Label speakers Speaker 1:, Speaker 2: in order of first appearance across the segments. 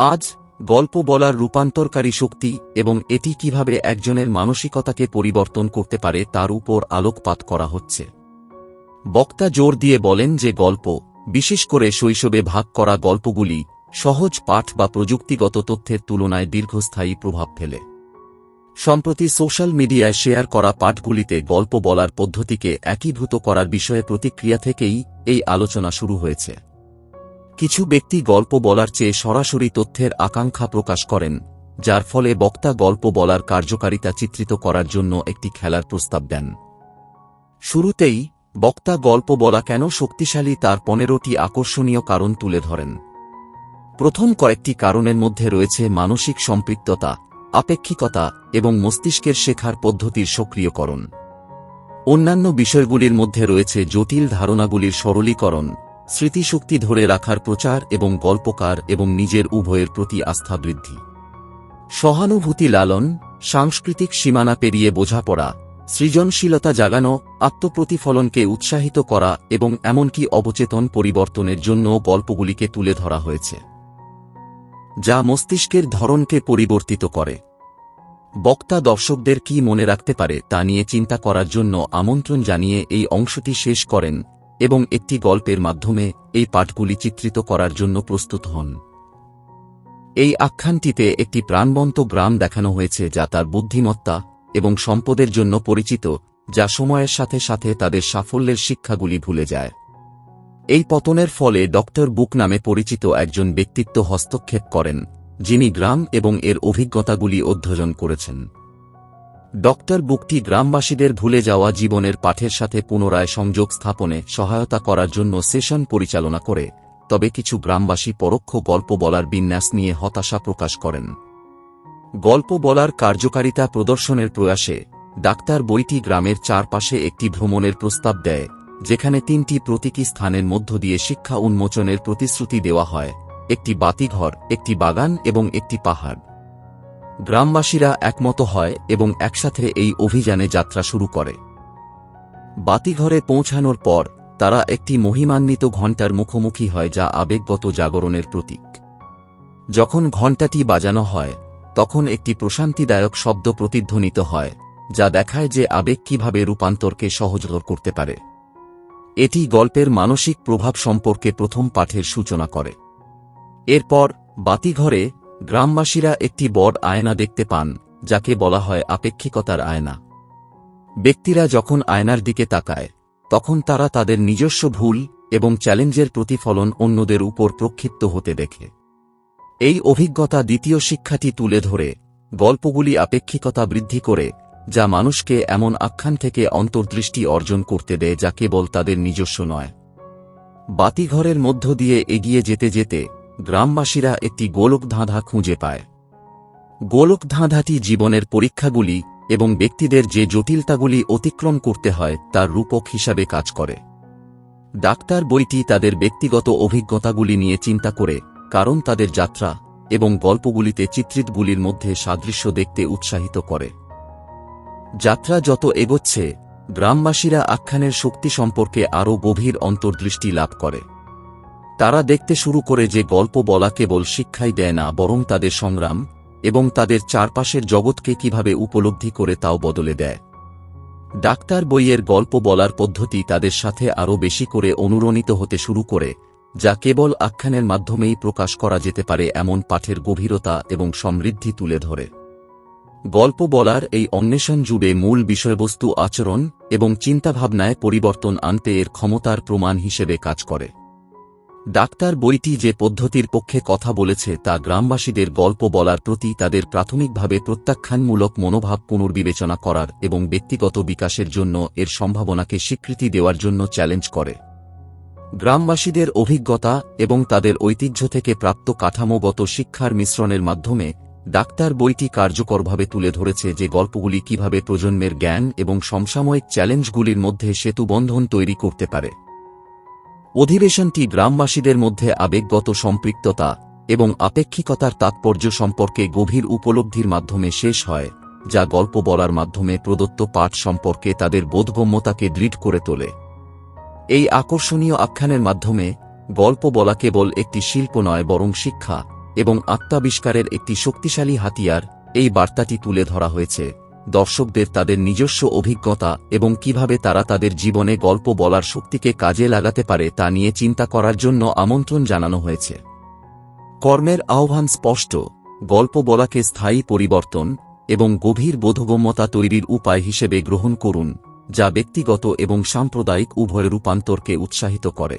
Speaker 1: আজ, গল্প বলার রূপান্তরকারী শক্তি এবং এটি কীভাবে একজনের মানসিকতাকে পরিবর্তন করতে পারে তার উপর আলোকপাত করা হচ্ছে। বক্তা জোর দিয়ে বলেন যে গল্প, বিশেষ করে শৈশবে ভাগ করা গল্পগুলি, সহজ পাঠ বা প্রযুক্তিগত তথ্যের তুলনায় দীর্ঘস্থায়ী প্রভাব ফেলে। সম্প্রতি সোশ্যাল মিডিয়ায় শেয়ার করা পাঠগুলিতে গল্প বলার পদ্ধতিকে একীভূত করার বিষয়ে প্রতিক্রিয়া থেকেই এই আলোচনা শুরু হয়েছে। কিছু ব্যক্তি গল্প বলার চেয়ে সরাসরি তথ্যের আকাঙ্ক্ষা প্রকাশ করেন, যার ফলে বক্তা গল্প বলার কার্যকারিতা চিত্রিত করার জন্য একটি খেলার প্রস্তাব দেন। শুরুতেই, বক্তা গল্প বলা কেন শক্তিশালী তার পনেরোটি আকর্ষণীয় কারণ তুলে ধরেন। প্রথম কয়েকটি কারণের মধ্যে রয়েছে মানসিক সম্পৃক্ততা, আপেক্ষিকতা এবং মস্তিষ্কের শেখার পদ্ধতির সক্রিয়করণ। অন্যান্য বিষয়গুলির মধ্যে রয়েছে জটিল ধারণাগুলির সরলীকরণ স্মৃতিশক্তি ধরে রাখার প্রচার এবং গল্পকার এবং নিজের উভয়ের প্রতি আস্থা বৃদ্ধি। সহানুভূতি লালন, সাংস্কৃতিক সীমানা পেরিয়ে বোঝাপড়া, সৃজনশীলতা জাগানো, আত্মপ্রতিফলনকে উৎসাহিত করা এবং এমনকি অবচেতন পরিবর্তনের জন্য গল্পগুলিকে তুলে ধরা হয়েছে। যা মস্তিষ্কের ধরনকে পরিবর্তিত করে। বক্তা দর্শকদের কি মনে রাখতে পারে তা নিয়ে চিন্তা করার জন্য আমন্ত্রণ জানিয়ে এই অংশটি শেষ করেন এবং একটি গল্পের মাধ্যমে এই পাঠগুলি চিত্রিত করার জন্য প্রস্তুত হন। এই আখ্যানটিতে একটি প্রাণবন্ত গ্রাম দেখানো হয়েছে যা তার বুদ্ধিমত্তা এবং সম্পদের জন্য পরিচিত, যা সময়ের সাথে সাথে তাদের সাফল্যের শিক্ষাগুলি ভুলে যায়। এই পতনের ফলে ডক্টর বুক নামে পরিচিত একজন ব্যক্তিত্ব হস্তক্ষেপ করেন, যিনি গ্রাম এবং এর অভিজ্ঞতাগুলি অধ্যয়ন করেছেন। ডক্টর বুকটি গ্রামবাসীদের ভুলে যাওয়া জীবনের পাঠের সাথে পুনরায় সংযোগ স্থাপনে সহায়তা করার জন্য সেশন পরিচালনা করে, তবে কিছু গ্রামবাসী পরোক্ষ গল্প বলার বিন্যাস নিয়ে হতাশা প্রকাশ করেন। গল্প বলার কার্যকারিতা প্রদর্শনের প্রয়াসে, ডাক্তার বইটি গ্রামের চারপাশে একটি ভ্রমণের প্রস্তাব দেয়, যেখানে তিনটি প্রতীকী স্থানের মধ্য দিয়ে শিক্ষা উন্মোচনের প্রতিশ্রুতি দেওয়া হয়, একটি বাতিঘর, একটি বাগান এবং একটি পাহাড়। গ্রামবাসীরা একমত হয় এবং একসাথে এই অভিযানে যাত্রা শুরু করে। বাতিঘরে পৌঁছানোর পর, তারা একটি মহিমান্বিত ঘণ্টার মুখোমুখি হয় যা আবেগগত জাগরণের প্রতীক। যখন ঘণ্টাটি বাজানো হয়, তখন একটি প্রশান্তিদায়ক শব্দ প্রতিধ্বনিত হয়, যা দেখায় যে আবেগ কীভাবে রূপান্তরকে সহজতর করতে পারে। এটি গল্পের মানসিক প্রভাব সম্পর্কে প্রথম পাঠের সূচনা করে। এরপর, বাতিঘরে গ্রামবাসীরা একটি বড় আয়না দেখতে পান, যাকে বলা হয় আপেক্ষিকতার আয়না। ব্যক্তিরা যখন আয়নার দিকে তাকায়, তখন তারা তাদের নিজস্ব ভুল এবং চ্যালেঞ্জের প্রতিফলন অন্যদের উপর প্রক্ষিপ্ত হতে দেখে। এই অভিজ্ঞতা দ্বিতীয় শিক্ষাটি তুলে ধরে, গল্পগুলি আপেক্ষিকতা বৃদ্ধি করে, যা মানুষকে এমন আখ্যান থেকে অন্তর্দৃষ্টি অর্জন করতে দেয় যা কেবল তাদের নিজস্ব নয়। বাতিঘরের মধ্য দিয়ে এগিয়ে যেতে যেতে গ্রামবাসীরা একটি গোলক ধাঁধা খুঁজে পায়। গোলক ধাঁধাটি জীবনের পরীক্ষাগুলি এবং ব্যক্তিদের যে জটিলতাগুলি অতিক্রম করতে হয়, তার রূপক হিসাবে কাজ করে। ডাক্তার বইটি তাদের ব্যক্তিগত অভিজ্ঞতাগুলি নিয়ে চিন্তা করে, কারণ তাদের যাত্রা এবং গল্পগুলিতে চিত্রিতগুলির মধ্যে সাদৃশ্য দেখতে উৎসাহিত করে। যাত্রা যত এগোচ্ছে, গ্রামবাসীরা আখ্যানের শক্তি সম্পর্কে আরও গভীর অন্তর্দৃষ্টি লাভ করে। তারা দেখতে শুরু করে যে গল্প বলা কেবল শিক্ষাই দেয় না, বরং তাদের সংগ্রাম এবং তাদের চারপাশের জগৎকে কীভাবে উপলব্ধি করে তাও বদলে দেয়। ডাক্তার বইয়ের গল্প বলার পদ্ধতি তাদের সাথে আরও বেশি করে অনুরণিত হতে শুরু করে, যা কেবল আখ্যানের মাধ্যমেই প্রকাশ করা যেতে পারে এমন পাঠের গভীরতা এবং সমৃদ্ধি তুলে ধরে। গল্প বলার এই অন্বেষণ জুড়ে মূল বিষয়বস্তু আচরণ এবং চিন্তাভাবনায় পরিবর্তন আনতে এর ক্ষমতার প্রমাণ হিসেবে কাজ করে। ডাক্তার বইটি যে পদ্ধতির পক্ষে কথা বলেছে তা গ্রামবাসীদের গল্প বলার প্রতি তাদের প্রাথমিকভাবে প্রত্যাখ্যানমূলক মনোভাব পুনর্বিবেচনা করার এবং ব্যক্তিগত বিকাশের জন্য এর সম্ভাবনাকে স্বীকৃতি দেওয়ার জন্য চ্যালেঞ্জ করে। গ্রামবাসীদের অভিজ্ঞতা এবং তাদের ঐতিহ্য থেকে প্রাপ্ত কাঠামোগত শিক্ষার মিশ্রণের মাধ্যমে ডাক্তার বইটি কার্যকরভাবে তুলে ধরেছে যে গল্পগুলি কীভাবে প্রজন্মের জ্ঞান এবং সমসাময়িক চ্যালেঞ্জগুলির মধ্যে সেতুবন্ধন তৈরি করতে পারে। অধিবেশনটি গ্রামবাসীদের মধ্যে আবেগগত সম্পৃক্ততা এবং আপেক্ষিকতার তাৎপর্য সম্পর্কে গভীর উপলব্ধির মাধ্যমে শেষ হয়, যা গল্প বলার মাধ্যমে প্রদত্ত পাঠ সম্পর্কে তাদের বোধগম্যতাকে দৃঢ় করে তোলে। এই আকর্ষণীয় আখ্যানের মাধ্যমে গল্প বলা কেবল একটি শিল্প নয় বরং শিক্ষা এবং আত্মাবিষ্কারের একটি শক্তিশালী হাতিয়ার এই বার্তাটি তুলে ধরা হয়েছে। দর্শকদের তাদের নিজস্ব অভিজ্ঞতা এবং কীভাবে তারা তাদের জীবনে গল্প বলার শক্তিকে কাজে লাগাতে পারে তা নিয়ে চিন্তা করার জন্য আমন্ত্রণ জানানো হয়েছে। কর্মের আহ্বান স্পষ্ট, গল্প বলাকে স্থায়ী পরিবর্তন এবং গভীর বোধগম্যতা তৈরির উপায় হিসেবে গ্রহণ করুন, যা ব্যক্তিগত এবং সাম্প্রদায়িক উভয় রূপান্তরকে উৎসাহিত করে।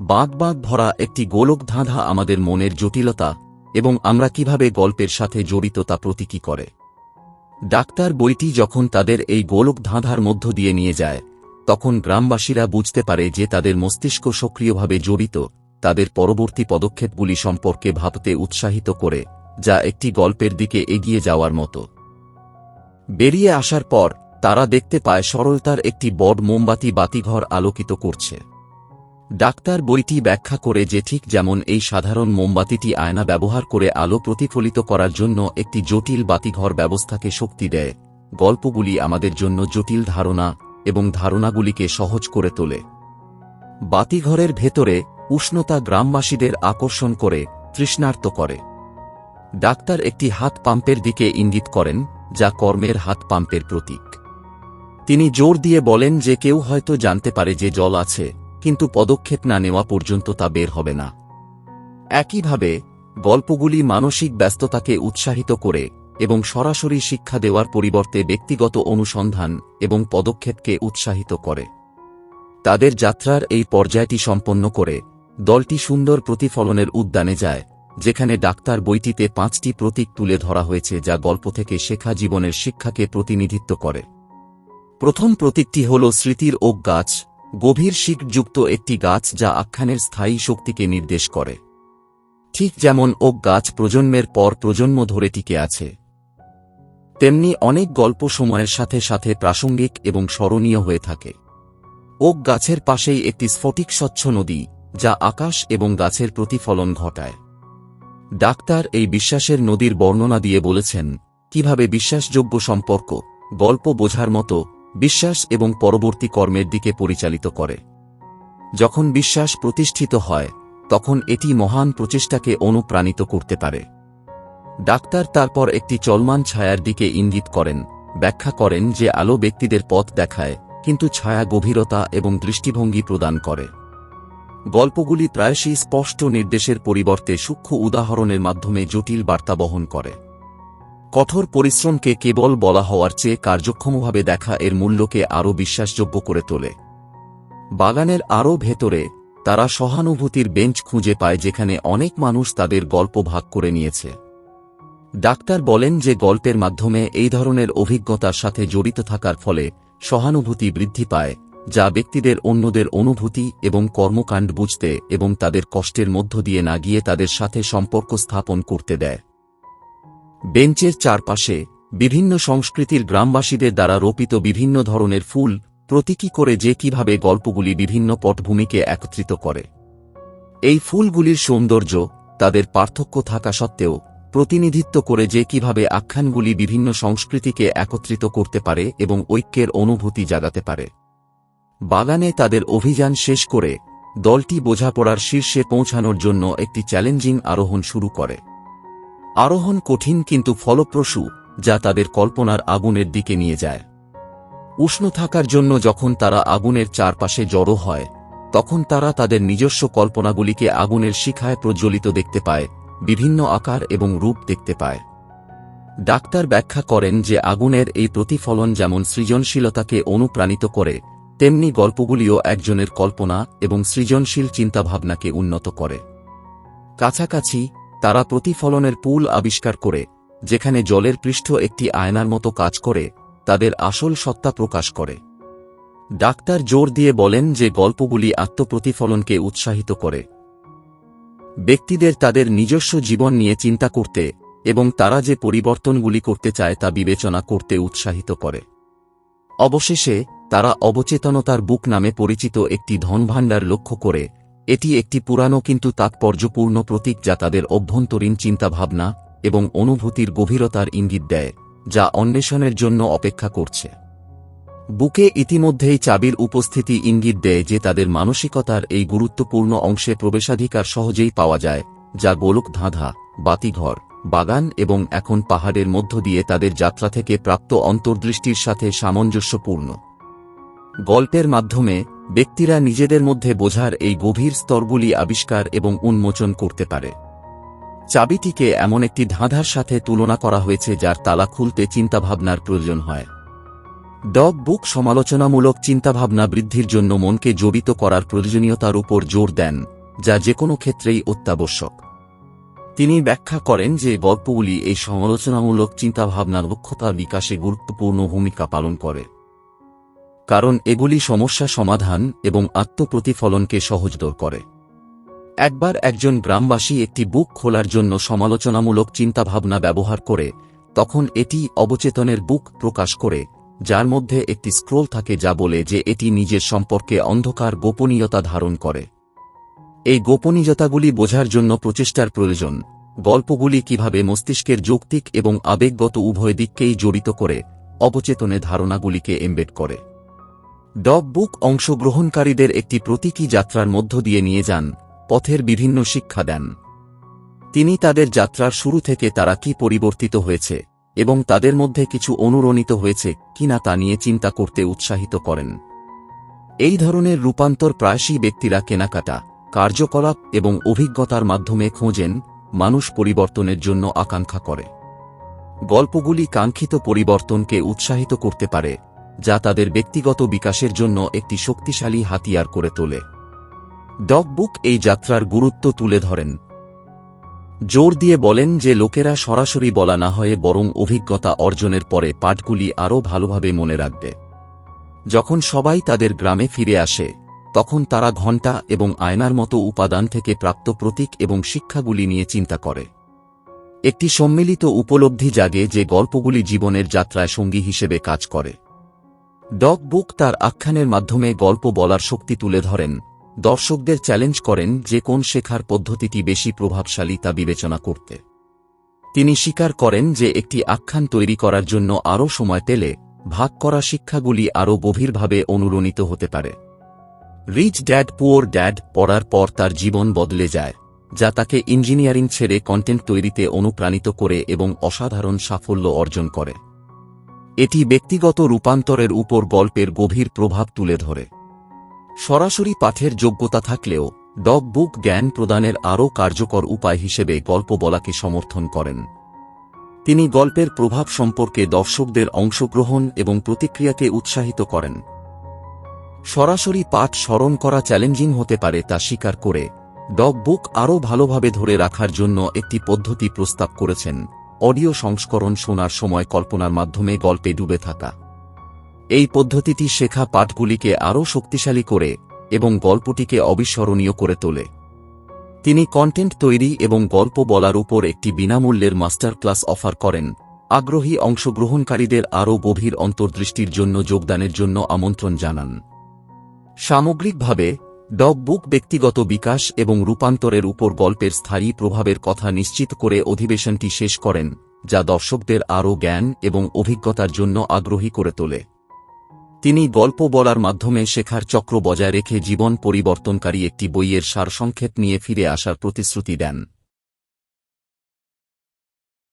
Speaker 1: বাঁক বাঁক ভরা একটি গোলক ধাঁধা আমাদের মনের জটিলতা এবং আমরা কীভাবে গল্পের সাথে জড়িত তা প্রতীকী করে। ডাক্তার বইটি যখন তাদের এই গোলক ধাঁধার মধ্য দিয়ে নিয়ে যায়, তখন গ্রামবাসীরা বুঝতে পারে যে তাদের মস্তিষ্ক সক্রিয়ভাবে জড়িত, তাদের পরবর্তী পদক্ষেপগুলি সম্পর্কে ভাবতে উৎসাহিত করে, যা একটি গল্পের দিকে এগিয়ে যাওয়ার মতো। বেরিয়ে আসার পর, তারা দেখতে পায় সরলতার একটি বড় মোমবাতি বাতিঘর আলোকিত করছে। ডাক্তার বইটি ব্যাখ্যা করে যে ঠিক যেমন এই সাধারণ মোমবাতিটি আয়না ব্যবহার করে আলো প্রতিফলিত করার জন্য একটি জটিল বাতিঘর ব্যবস্থাকে শক্তি দেয়। গল্পগুলি আমাদের জন্য জটিল ধারণা এবং ধারণাগুলিকে সহজ করে তোলে। বাতিঘরের ভেতরে উষ্ণতা গ্রামবাসীদের আকর্ষণ করে, তৃষ্ণার্ত করে। ডাক্তার একটি হাত পাম্পের দিকে ইঙ্গিত করেন, যা কর্মের হাত পাম্পের প্রতীক। তিনি জোর দিয়ে বলেন যে কেউ হয়তো জানতে পারে যে জল আছে। কিন্তু পদক্ষেপ না নেওয়া পর্যন্ত তা বের হবে না। একইভাবে, গল্পগুলি মানসিক ব্যস্ততাকে উৎসাহিত করে এবং সরাসরি শিক্ষা দেওয়ার পরিবর্তে ব্যক্তিগত অনুসন্ধান এবং পদক্ষেপকে উৎসাহিত করে। তাদের যাত্রার এই পর্যায়টি সম্পন্ন করে, দলটি সুন্দর প্রতিফলনের উদ্যানে যায়, যেখানে ডাক্তার বইটিতে পাঁচটি প্রতীক তুলে ধরা হয়েছে যা গল্প থেকে শেখা জীবনের শিক্ষাকে প্রতিনিধিত্ব করে। প্রথম প্রতীকটি হল স্মৃতির ওক গাছ গভীর শিকযুক্ত একটি গাছ যা আখ্যানের স্থায়ী শক্তিকে নির্দেশ করে। ঠিক যেমন ওক গাছ প্রজন্মের পর প্রজন্ম ধরে টিকে আছে, তেমনি অনেক গল্প সময়ের সাথে সাথে প্রাসঙ্গিক এবং স্মরণীয় হয়ে থাকে। ওক গাছের পাশেই একটি স্ফটিক স্বচ্ছ নদী, যা আকাশ এবং গাছের প্রতিফলন ঘটায়। ডাক্তার এই বিশ্বাসের নদীর বর্ণনা দিয়ে বলেছেন, কীভাবে বিশ্বাসযোগ্য সম্পর্ক, গল্প বোঝার মতো বিশ্বাস এবং পরবর্তী কর্মের দিকে পরিচালিত করে। যখন বিশ্বাস প্রতিষ্ঠিত হয়, তখন এটি মহান প্রচেষ্টাকে অনুপ্রাণিত করতে পারে। ডাক্তার তারপর একটি চলমান ছায়ার দিকে ইঙ্গিত করেন, ব্যাখ্যা করেন যে আলো ব্যক্তিদের পথ দেখায়, কিন্তু ছায়া গভীরতা এবং দৃষ্টিভঙ্গি প্রদান করে। গল্পগুলি প্রায়শই স্পষ্ট নির্দেশের পরিবর্তে সূক্ষ্ম উদাহরণের মাধ্যমে জটিল বার্তা বহন করে। কঠোর পরিশ্রমকে কেবল বলা হওয়ার চেয়ে কার্যক্ষমভাবে দেখা এর মূল্যকে আরও বিশ্বাসযোগ্য করে তোলে। বাগানের আরও ভেতরে, তারা সহানুভূতির বেঞ্চ খুঁজে পায় যেখানে অনেক মানুষ তাদের গল্প ভাগ করে নিয়েছে। ডাক্তার বলেন যে গল্পের মাধ্যমে এই ধরনের অভিজ্ঞতার সাথে জড়িত থাকার ফলে সহানুভূতি বৃদ্ধি পায়, যা ব্যক্তিদের অন্যদের অনুভূতি এবং কর্মকাণ্ড বুঝতে এবং তাদের কষ্টের মধ্য দিয়ে না গিয়ে তাদের সাথে সম্পর্ক স্থাপন করতে দেয়। বেঞ্চের চারপাশে বিভিন্ন সংস্কৃতির গ্রামবাসীদের দ্বারা রোপিত বিভিন্ন ধরনের ফুল, প্রতীকী করে যে কীভাবে গল্পগুলি বিভিন্ন পটভূমিকে একত্রিত করে। এই ফুলগুলির সৌন্দর্য, তাদের পার্থক্য থাকা সত্ত্বেও, প্রতিনিধিত্ব করে যে কীভাবে আখ্যানগুলি বিভিন্ন সংস্কৃতিকে একত্রিত করতে পারে এবং ঐক্যের অনুভূতি জাগাতে পারে। বাগানে তাদের অভিযান শেষ করে দলটি বোঝাপড়ার শীর্ষে পৌঁছানোর জন্য একটি চ্যালেঞ্জিং আরোহণ শুরু করে। আরোহণ কঠিন কিন্তু ফলপ্রসূ, যা তাদের কল্পনার আগুনের দিকে নিয়ে যায়। উষ্ণ থাকার জন্য যখন তারা আগুনের চারপাশে জড়ো হয়, তখন তারা তাদের নিজস্ব কল্পনাগুলিকে আগুনের শিখায় প্রজ্বলিত দেখতে পায়, বিভিন্ন আকার এবং রূপ দেখতে পায়। ডাক্তার ব্যাখ্যা করেন যে আগুনের এই প্রতিফলন যেমন সৃজনশীলতাকে অনুপ্রাণিত করে, তেমনি গল্পগুলিও একজনের কল্পনা এবং সৃজনশীল চিন্তাভাবনাকে উন্নত করে। কাছাকাছি তারা প্রতিফলনের পুল আবিষ্কার করে, যেখানে জলের পৃষ্ঠ একটি আয়নার মতো কাজ করে, তাদের আসল সত্তা প্রকাশ করে। ডাক্তার জোর দিয়ে বলেন যে গল্পগুলি আত্মপ্রতিফলনকে উৎসাহিত করে। ব্যক্তিদের তাদের নিজস্ব জীবন নিয়ে চিন্তা করতে এবং তারা যে পরিবর্তনগুলি করতে চায় তা বিবেচনা করতে উৎসাহিত করে। অবশেষে, তারা অবচেতনতার বুক নামে পরিচিত একটি ধনভাণ্ডার লক্ষ্য করে এটি একটি পুরানো কিন্তু তাৎপর্যপূর্ণ প্রতীক যা তাদের অভ্যন্তরীণ চিন্তাভাবনা এবং অনুভূতির গভীরতার ইঙ্গিত দেয়, যা অন্বেষণের জন্য অপেক্ষা করছে। বুকে ইতিমধ্যেই চাবির উপস্থিতি ইঙ্গিত দেয় যে তাদের মানসিকতার এই গুরুত্বপূর্ণ অংশে প্রবেশাধিকার সহজেই পাওয়া যায়, যা গোলক ধাঁধা, বাতিঘর, বাগান এবং এখন পাহাড়ের মধ্য দিয়ে তাদের যাত্রা থেকে প্রাপ্ত অন্তর্দৃষ্টির সাথে সামঞ্জস্যপূর্ণ। গল্পের মাধ্যমে ব্যক্তিরা নিজেদের মধ্যে বোঝার এই গভীর স্তরগুলি আবিষ্কার এবং উন্মোচন করতে পারে। চাবিটিকে এমন একটি ধাঁধার সাথে তুলনা করা হয়েছে যার তালা খুলতে চিন্তাভাবনার প্রয়োজন হয়। ডগ বুক সমালোচনামূলক চিন্তাভাবনা বৃদ্ধির জন্য মনকে জড়িত করার প্রয়োজনীয়তার উপর জোর দেন, যা যে কোনো ক্ষেত্রেই অত্যাবশ্যক। তিনি ব্যাখ্যা করেন যে গল্পগুলি এই সমালোচনামূলক চিন্তাভাবনার দক্ষতার বিকাশে গুরুত্বপূর্ণ ভূমিকা পালন করে। কারণ এগুলি সমস্যা সমাধান এবং আত্মপ্রতিফলনকে সহজতর করে। একবার একজন গ্রামবাসী একটি বুক খোলার জন্য সমালোচনামূলক চিন্তাভাবনা ব্যবহার করে, তখন এটি অবচেতনের বুক প্রকাশ করে, যার মধ্যে একটি স্ক্রোল থাকে যা বলে যে এটি নিজের সম্পর্কে অন্ধকার গোপনীয়তা ধারণ করে। এই গোপনীয়তাগুলি বোঝার জন্য প্রচেষ্টার প্রয়োজন, গল্পগুলি কীভাবে মস্তিষ্কের যৌক্তিক এবং আবেগগত উভয় দিককেই জড়িত করে, অবচেতনে ধারণাগুলিকে এমবেড করে। ডগ বুক অংশগ্রহণকারীদের একটি প্রতীকী যাত্রার মধ্য দিয়ে নিয়ে যান, পথের বিভিন্ন শিক্ষা দেন। তিনি তাদের যাত্রার শুরু থেকে তারা কি পরিবর্তিত হয়েছে, এবং তাদের মধ্যে কিছু অনুরণিত হয়েছে কিনা তা নিয়ে চিন্তা করতে উৎসাহিত করেন। এই ধরনের রূপান্তর প্রায়শই ব্যক্তিরা কেনাকাটা, কার্যকলাপ এবং অভিজ্ঞতার মাধ্যমে খোঁজেন, মানুষ পরিবর্তনের জন্য আকাঙ্ক্ষা করে। গল্পগুলি কাঙ্ক্ষিত পরিবর্তনকে উৎসাহিত করতে পারে যা তাদের ব্যক্তিগত বিকাশের জন্য একটি শক্তিশালী হাতিয়ার করে তোলে। ডগ বুক এই যাত্রার গুরুত্ব তুলে ধরেন। জোর দিয়ে বলেন যে লোকেরা সরাসরি বলা না হয়ে বরং অভিজ্ঞতা অর্জনের পরে পাঠগুলি আরও ভালোভাবে মনে রাখবে। যখন সবাই তাদের গ্রামে ফিরে আসে, তখন তারা ঘণ্টা এবং আয়নার মতো উপাদান থেকে প্রাপ্ত প্রতীক এবং শিক্ষাগুলি নিয়ে চিন্তা করে। একটি সম্মিলিত উপলব্ধি জাগে যে গল্পগুলি জীবনের যাত্রায় সঙ্গী হিসেবে কাজ করে। ডগ বুক তার আখ্যানের মাধ্যমে গল্প বলার শক্তি তুলে ধরেন। দর্শকদের চ্যালেঞ্জ করেন যে কোন শেখার পদ্ধতিটি বেশি প্রভাবশালী তা বিবেচনা করতে। তিনি স্বীকার করেন যে একটি আখ্যান তৈরি করার জন্য আরও সময় পেলে ভাগ করা শিক্ষাগুলি আরও গভীরভাবে অনুরণিত হতে পারে। রিচ ড্যাড পুওর ড্যাড পড়ার পর তার জীবন বদলে যায়, যা তাকে ইঞ্জিনিয়ারিং ছেড়ে কন্টেন্ট তৈরিতে অনুপ্রাণিত করে এবং অসাধারণ সাফল্য অর্জন করে। এটি ব্যক্তিগত রূপান্তরের উপর গল্পের গভীর প্রভাব তুলে ধরে। সরাসরি পাঠের যোগ্যতা থাকলেও, ডগ বুক জ্ঞান প্রদানের আরও কার্যকর উপায় হিসেবে গল্প বলাকে সমর্থন করেন। তিনি গল্পের প্রভাব সম্পর্কে দর্শকদের অংশগ্রহণ এবং প্রতিক্রিয়াকে উৎসাহিত করেন। সরাসরি পাঠ স্মরণ করা চ্যালেঞ্জিং হতে পারে তা স্বীকার করে, ডগ বুক আরও ভালোভাবে ধরে রাখার জন্য একটি পদ্ধতি প্রস্তাব করেছেন। অডিও সংস্করণ শোনার সময় কল্পনার মাধ্যমে গল্পে ডুবে থাকা। এই পদ্ধতিটি শেখা পাঠগুলিকে আরও শক্তিশালী করে এবং গল্পটিকে অবিস্মরণীয় করে তোলে। তিনি কন্টেন্ট তৈরি এবং গল্প বলার উপর একটি বিনামূল্যের মাস্টার ক্লাস অফার করেন। আগ্রহী অংশগ্রহণকারীদের আরও গভীর অন্তর্দৃষ্টির জন্য যোগদানের জন্য আমন্ত্রণ জানান। সামগ্রিকভাবে ডগ বুক ব্যক্তিগত বিকাশ এবং রূপান্তরের উপর গল্পের স্থায়ী প্রভাবের কথা নিশ্চিত করে অধিবেশনটি শেষ করেন, যা দর্শকদের আরও জ্ঞান এবং অভিজ্ঞতার জন্য আগ্রহী করে তোলে। তিনি গল্প বলার মাধ্যমে শেখার চক্র বজায় রেখে জীবন পরিবর্তনকারী একটি বইয়ের সারসংক্ষেপ নিয়ে ফিরে আসার প্রতিশ্রুতি দেন।